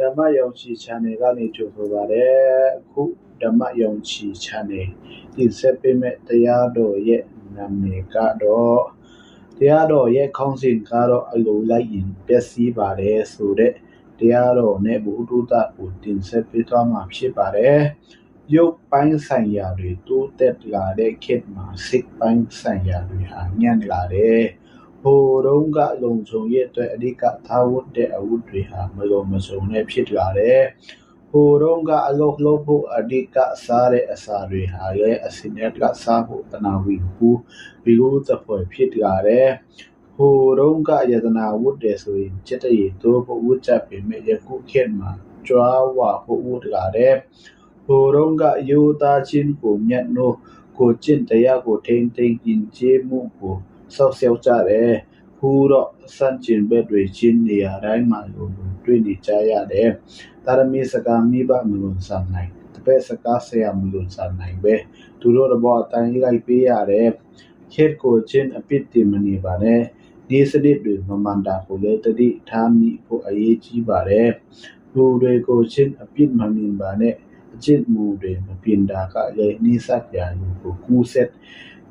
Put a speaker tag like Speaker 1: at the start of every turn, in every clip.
Speaker 1: ဓမ္မယုံကြည် channel ကနေကြိုဆိုပါရစေအခုဓမ္မယုံကြည် channel တင်ဆက်ပေးမယ့်တရားတော်ရဲ့နာမည်ကတော့တရားတော်ရဲ့ခေါင်းစဉ်ကတော့အလိုလိုက်ရင်ပျက်စီးပါတယ်ဆိုတဲ့တရားတော်နဲ့ဘုဒ္ဓတာကိုတင်ဆက်ပေးသွားမှာဖြစ်ပါတယ်ရုပ်ပိုင်းဆိုင်ရာတွေတိုးတက်လာတဲ့ခေတ်မှာစိတ်ပိုင်းဆိုင်ရာတွေဟာညံ့လာတယ် ဟိုတုန်းကလုံခြုံရေးအတွက်အဓိကထားဝတ်တဲ့အဝတ်တွေဟာမလုံမစုံနဲ့ဖြစ်လာတယ်ဟိုတုန်းကအလုပ်လုပ်ဖို့အဓိကစားတဲ့အစာတွေဟာလည်းအစင်ရကစားဖို့တနာဝင်ဘူးဘီလိုသဖွယ်ဖြစ်လာတယ်ဟိုတုန်းကယတနာဝတ်တယ်ဆိုရင်စက်တရေတိုးဖို့ဝတ်ချက်ပေမဲ့ယခုခေတ်မှာကြွားဝဖို့ဝတ်လာတယ်ဟိုတုန်းကယူသားချင်းကိုမြတ်နိုးကိုကျင့်တရားကိုထိန်ထိန်ကျင့်ကျေးမှုကို စောက်ဆဲကြတယ်ဟူတော့စန့်ကျင်ဘက်တွေချင်းနေရာတိုင်းမှာလိုလိုတွေ့နေကြရတယ်တာရမီစကားမိဘမလွန်ဆန်နိုင်တပည့်စကားဆရာမလွန်ဆန်နိုင်ပဲသူတို့တော့အတိုင်းလိုက်ပေးရတယ်ခေတ်ကိုချင်းအပစ်တင်မနေပါနဲ့ဒီစနစ်တွေမမှန်တာကိုလည်းတတိထားမိဖို့အရေးကြီးပါတယ်လူတွေကိုချင်းအပြစ်မမြင်ပါနဲ့အကျင့်မူတွေမပြင်တာကလည်းနိစ္စပြာလူကိုကူးဆက်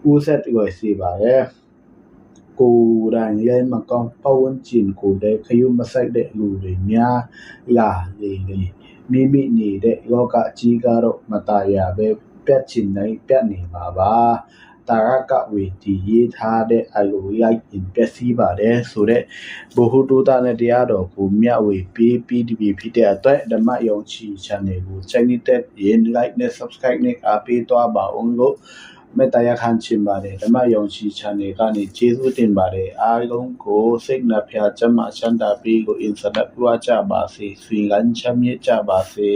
Speaker 1: ကူးဆက်ရွယ်စေပါတယ် ကိုယ်တိုင်လည်းမကောင်းပတ်ဝန်းကျင်ကိုလည်းခရုမဆိုင်တဲ့လူတွေများလာလေလေမိမိနေတဲ့လောကအကြီးကတော့မตายရပဲပြတ်ချင်တိုင်းပြတ်နေပါပါတာရကဝေတီရေးထားတဲ့အလိုရိုက်ရင်ပျက်စီးပါတယ်ဆိုတဲ့ဘ ഹു တုဒနဲ့တရားတော်ကိုမျှဝေပေးပြီးတပြီဖြစ်တဲ့အတွက်ဓမ္မယုံချီ channel ကို channel တက်ရင် like နဲ့ subscribe နဲ့အားပေးသွားပါအောင်လို့ မေတ္တာရခံချင်ပါတယ်ဓမ္မယုံချီ channel ကနေကျေးဇူးတင်ပါတယ်အားလုံးကိုစိတ်နှဖျားချမ်းသာချမ်းသာပြီးကို insert ပွားကြပါစေဆွေလန်းချမ်းမြေ့ကြပါစေ